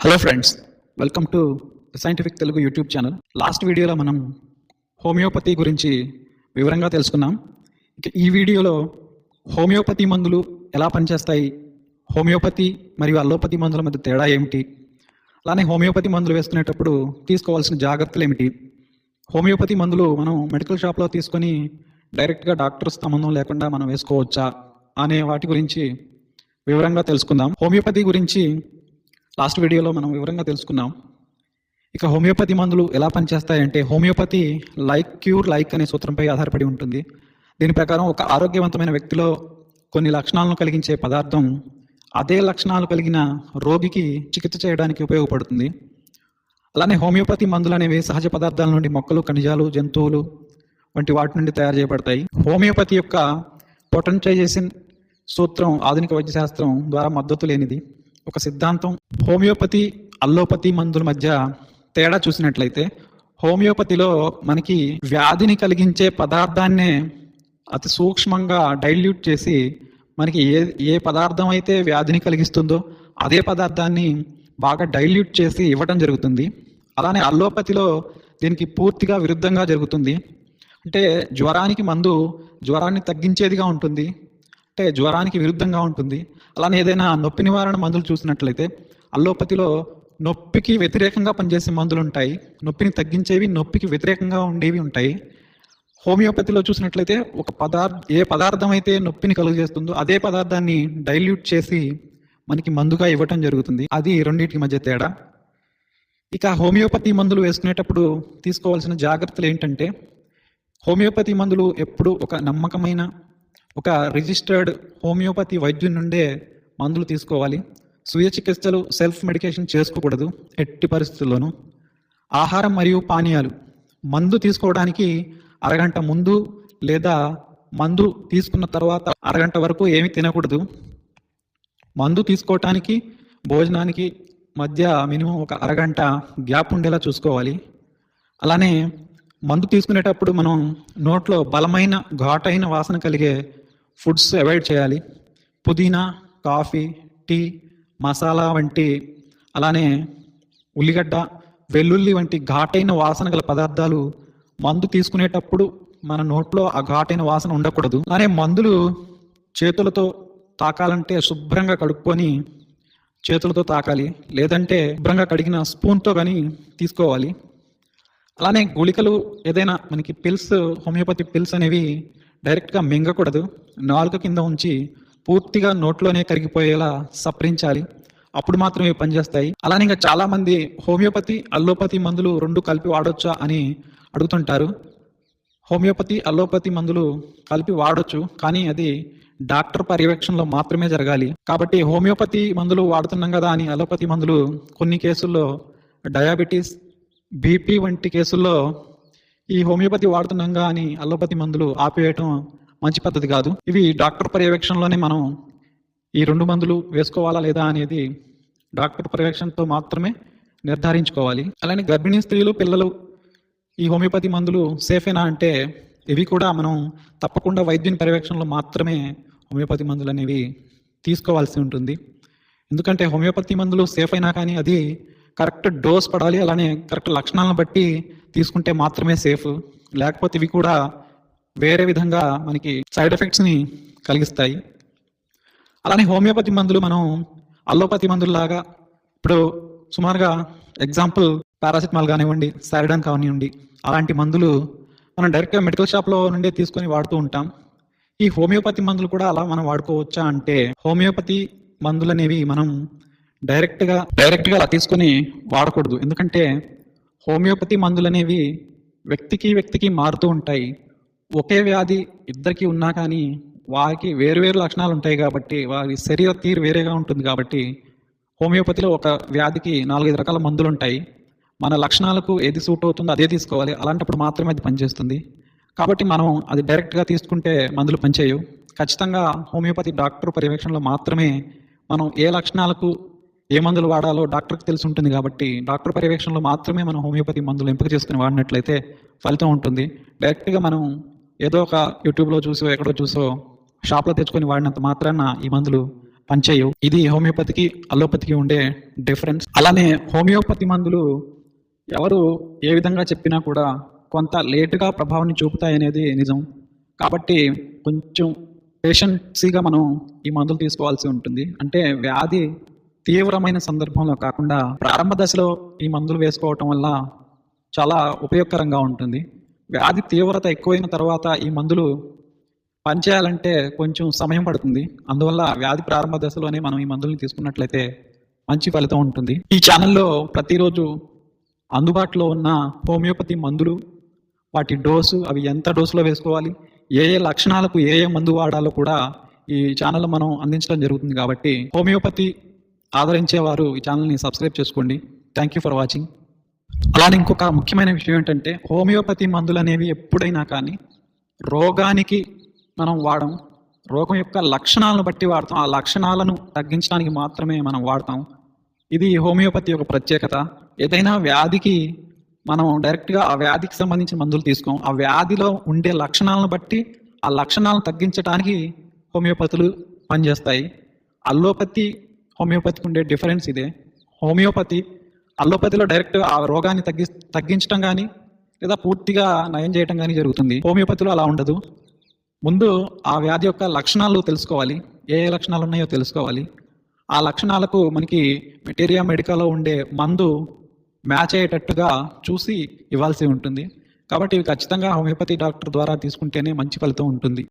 Hello friends welcome to scientific Telugu YouTube channel last వీడియోలో మనం homeopathy గురించి వివరంగా తెలుసుకున్నాం. ఇక ఈ వీడియోలో హోమియోపతి మందులు ఎలా పనిచేస్తాయి? హోమియోపతి మరియు అల్లోపతి మందుల మధ్య తేడా ఏమిటి? అలానే హోమియోపతి మందులు వేసుకునేటప్పుడు తీసుకోవాల్సిన జాగ్రత్తలు ఏమిటి? హోమియోపతి మందులు మనం మెడికల్ షాప్లో తీసుకొని డైరెక్ట్గా డాక్టర్ సంబంధం లేకుండా మనం వేసుకోవచ్చా? అనే వాటి గురించి వివరంగా తెలుసుకుందాం. హోమియోపతి గురించి లాస్ట్ వీడియోలో మనం వివరంగా తెలుసుకున్నాం. ఇక హోమియోపతి మందులు ఎలా పనిచేస్తాయంటే హోమియోపతి లైక్ క్యూర్ లైక్ అనే సూత్రంపై ఆధారపడి ఉంటుంది. దీని ప్రకారం ఒక ఆరోగ్యవంతమైన వ్యక్తిలో కొన్ని లక్షణాలను కలిగించే పదార్థం అదే లక్షణాలు కలిగిన రోగికి చికిత్స చేయడానికి ఉపయోగపడుతుంది. అలానే హోమియోపతి మందులు అనేవి సహజ పదార్థాల నుండి మొక్కలు ఖనిజాలు జంతువులు వంటి వాటి నుండి తయారు చేయబడతాయి. హోమియోపతి యొక్క పొటెన్టైజేషన్ సూత్రం ఆధునిక వైద్య శాస్త్రం ద్వారా మద్దతు లేనిది. ఒక సిద్ధాంతం. హోమియోపతి అల్లోపతి మందుల మధ్య తేడా చూసినట్లయితే హోమియోపతిలో మనకి వ్యాధిని కలిగించే పదార్థాన్నే అతి సూక్ష్మంగా డైల్యూట్ చేసి మనకి ఏ ఏ పదార్థం అయితే వ్యాధిని కలిగిస్తుందో అదే పదార్థాన్ని బాగా డైల్యూట్ చేసి ఇవ్వడం జరుగుతుంది. అలానే అల్లోపతిలో దీనికి పూర్తిగా విరుద్ధంగా జరుగుతుంది. అంటే జ్వరానికి మందు జ్వరాన్ని తగ్గించేదిగా ఉంటుంది. అంటే జ్వరానికి విరుద్ధంగా ఉంటుంది. అలానే ఏదైనా నొప్పి నివారణ మందులు చూసినట్లయితే అల్లోపతిలో నొప్పికి వ్యతిరేకంగా పనిచేసే మందులు ఉంటాయి. నొప్పిని తగ్గించేవి నొప్పికి వ్యతిరేకంగా ఉండేవి ఉంటాయి. హోమియోపతిలో చూసినట్లయితే ఒక పదార్థ ఏ పదార్థం అయితే నొప్పిని కలుగజేస్తుందో అదే పదార్థాన్ని డైల్యూట్ చేసి మనకి మందుగా ఇవ్వటం జరుగుతుంది. అది రెండింటికి మధ్య తేడా. ఇక హోమియోపతి మందులు వేసుకునేటప్పుడు తీసుకోవాల్సిన జాగ్రత్తలు ఏంటంటే హోమియోపతి మందులు ఎప్పుడు ఒక నమ్మకమైన ఒక రిజిస్టర్డ్ హోమియోపతి వైద్యుని నుండే మందులు తీసుకోవాలి. స్వీయ చికిత్సలు సెల్ఫ్ మెడికేషన్ చేసుకోకూడదు ఎట్టి పరిస్థితుల్లోనూ. ఆహారం మరియు పానీయాలు. మందు తీసుకోవడానికి అరగంట ముందు లేదా మందు తీసుకున్న తర్వాత అరగంట వరకు ఏమీ తినకూడదు. మందు తీసుకోవటానికి భోజనానికి మధ్య మినిమం ఒక అరగంట గ్యాప్ ఉండేలా చూసుకోవాలి. అలానే మందు తీసుకునేటప్పుడు మనం నోట్లో బలమైన ఘాటైన వాసన కలిగే ఫుడ్స్ అవాయిడ్ చేయాలి. పుదీనా కాఫీ టీ మసాలా వంటి అలానే ఉల్లిగడ్డ వెల్లుల్లి వంటి ఘాటైన వాసన గల పదార్థాలు మందు తీసుకునేటప్పుడు మన నోట్లో ఆ ఘాటైన వాసన ఉండకూడదు. అలానే మందులు చేతులతో తాకాలంటే శుభ్రంగా కడుక్కొని చేతులతో తాకాలి. లేదంటే శుభ్రంగా కడిగిన స్పూన్తో కానీ తీసుకోవాలి. అలానే గుళికలు ఏదైనా మనకి పిల్స్ హోమియోపతి పిల్స్ అనేవి డైరెక్ట్గా మింగకూడదు. నాలుక కింద ఉంచి పూర్తిగా నోట్లోనే కరిగిపోయేలా సప్రించాలి. అప్పుడు మాత్రమే పనిచేస్తాయి అలానే ఇంకా చాలామంది హోమియోపతి అల్లోపతి మందులు రెండు కలిపి వాడొచ్చా అని అడుగుతుంటారు. హోమియోపతి అల్లోపతి మందులు కలిపి వాడొచ్చు. కానీ అది డాక్టర్ పర్యవేక్షణలో మాత్రమే జరగాలి. కాబట్టి హోమియోపతి మందులు వాడుతున్నాం కదా అని అలోపతి మందులు కొన్ని కేసుల్లో డయాబెటీస్ బీపీ వంటి కేసుల్లో ఈ హోమియోపతి వాడుతున్నాం కానీ అల్లోపతి మందులు ఆపేయటం మంచి పద్ధతి కాదు. ఇవి డాక్టర్ పర్యవేక్షణలోనే మనం ఈ రెండు మందులు వేసుకోవాలా లేదా అనేది డాక్టర్ పర్యవేక్షణతో మాత్రమే నిర్ధారించుకోవాలి. అలానే గర్భిణీ స్త్రీలు పిల్లలు ఈ హోమియోపతి మందులు సేఫేనా అంటే ఇవి కూడా మనం తప్పకుండా వైద్యుని పర్యవేక్షణలో మాత్రమే హోమియోపతి మందులు అనేవి తీసుకోవాల్సి ఉంటుంది. ఎందుకంటే హోమియోపతి మందులు సేఫ్ అయినా కానీ అది కరెక్ట్ డోస్ పడాలి అలానే కరెక్ట్ లక్షణాలను బట్టి తీసుకుంటే మాత్రమే సేఫ్ లేకపోతే ఇవి కూడా వేరే విధంగా మనకి సైడ్ ఎఫెక్ట్స్ని కలిగిస్తాయి. అలానే హోమియోపతి మందులు మనం అల్లోపతి మందుల్లాగా ఇప్పుడు సుమారుగా ఎగ్జాంపుల్ పారాసిటమాల్ కానివ్వండి సారిడాన్ కానివ్వండి అలాంటి మందులు మనం డైరెక్ట్గా మెడికల్ షాప్లో నుండే తీసుకొని వాడుతూ ఉంటాం. ఈ హోమియోపతి మందులు కూడా అలా మనం వాడుకోవచ్చా అంటే హోమియోపతి మందులు అనేవి మనం డైరెక్ట్గా డైరెక్ట్గా అలా తీసుకొని వాడకూడదు. ఎందుకంటే హోమియోపతి మందులు అనేవి వ్యక్తికి వ్యక్తికి మారుతూ ఉంటాయి. ఒకే వ్యాధి ఇద్దరికి ఉన్నా కానీ వారికి వేరువేరు లక్షణాలు ఉంటాయి కాబట్టి వారి శరీర తీరు వేరేగా ఉంటుంది కాబట్టి హోమియోపతిలో ఒక వ్యాధికి నాలుగైదు రకాల మందులు ఉంటాయి. మన లక్షణాలకు ఏది సూట్ అవుతుందో అదే తీసుకోవాలి. అలాంటప్పుడు మాత్రమే అది పనిచేస్తుంది. కాబట్టి మనం అది డైరెక్ట్గా తీసుకుంటే మందులు పనిచేయవు. ఖచ్చితంగా హోమియోపతి డాక్టర్ పర్యవేక్షణలో మాత్రమే మనం ఏ లక్షణాలకు ఏ మందులు వాడాలో డాక్టర్కి తెలిసి ఉంటుంది కాబట్టి డాక్టర్ పర్యవేక్షణలో మాత్రమే మనం హోమియోపతి మందులు ఎంపిక చేసుకుని వాడినట్లయితే ఫలితం ఉంటుంది. డైరెక్ట్గా మనం ఏదో ఒక యూట్యూబ్లో చూసో ఎక్కడో చూసో షాప్లో తెచ్చుకొని వాడినంత మాత్రాన ఈ మందులు పనిచేయవు. ఇది హోమియోపతికి అలోపతికి ఉండే డిఫరెన్స్. అలానే హోమియోపతి మందులు ఎవరు ఏ విధంగా చెప్పినా కూడా కొంత లేటుగా ప్రభావాన్ని చూపుతాయనేది నిజం. కాబట్టి కొంచెం పేషెన్సీగా మనం ఈ మందులు తీసుకోవాల్సి ఉంటుంది. అంటే వ్యాధి తీవ్రమైన సందర్భంలో కాకుండా ప్రారంభ దశలో ఈ మందులు వేసుకోవటం వల్ల చాలా ఉపయోగకరంగా ఉంటుంది. వ్యాధి తీవ్రత ఎక్కువైన తర్వాత ఈ మందులు పనిచేయాలంటే కొంచెం సమయం పడుతుంది. అందువల్ల వ్యాధి ప్రారంభ దశలోనే మనం ఈ మందులను తీసుకున్నట్లయితే మంచి ఫలితం ఉంటుంది. ఈ ఛానల్లో ప్రతిరోజు అందుబాటులో ఉన్న హోమియోపతి మందులు వాటి డోసు అవి ఎంత డోసులో వేసుకోవాలి ఏ ఏ లక్షణాలకు ఏ ఏ మందు వాడాలో కూడా ఈ ఛానల్ మనం అందించడం జరుగుతుంది కాబట్టి హోమియోపతి ఆదరించేవారు ఈ ఛానల్ని సబ్స్క్రైబ్ చేసుకోండి. థ్యాంక్ యూ ఫర్ వాచింగ్ అలానే ఇంకొక ముఖ్యమైన విషయం ఏంటంటే హోమియోపతి మందులు అనేవి ఎప్పుడైనా కానీ రోగానికి మనం వాడం రోగం యొక్క లక్షణాలను బట్టి వాడతాం. ఆ లక్షణాలను తగ్గించడానికి మాత్రమే మనం వాడతాం. ఇది హోమియోపతి యొక్క ప్రత్యేకత. ఏదైనా వ్యాధికి మనం డైరెక్ట్గా ఆ వ్యాధికి సంబంధించిన మందులు తీసుకోం. ఆ వ్యాధిలో ఉండే లక్షణాలను బట్టి ఆ లక్షణాలను తగ్గించడానికి హోమియోపతులు పనిచేస్తాయి. అల్లోపతి హోమియోపతికి ఉండే డిఫరెన్స్ ఇదే. హోమియోపతి అల్లోపతిలో డైరెక్ట్ ఆ రోగాన్ని తగ్గి తగ్గించడం కానీ లేదా పూర్తిగా నయం చేయడం కానీ జరుగుతుంది. హోమియోపతిలో అలా ఉండదు. ముందు ఆ వ్యాధి యొక్క లక్షణాలు తెలుసుకోవాలి. ఏ ఏ లక్షణాలు ఉన్నాయో తెలుసుకోవాలి. ఆ లక్షణాలకు మనకి మెటీరియా మెడికల్లో ఉండే మందు మ్యాచ్ అయ్యేటట్టుగా చూసి ఇవ్వాల్సి ఉంటుంది. కాబట్టి ఇవి ఖచ్చితంగా హోమియోపతి డాక్టర్ ద్వారా తీసుకుంటేనే మంచి ఫలితం ఉంటుంది.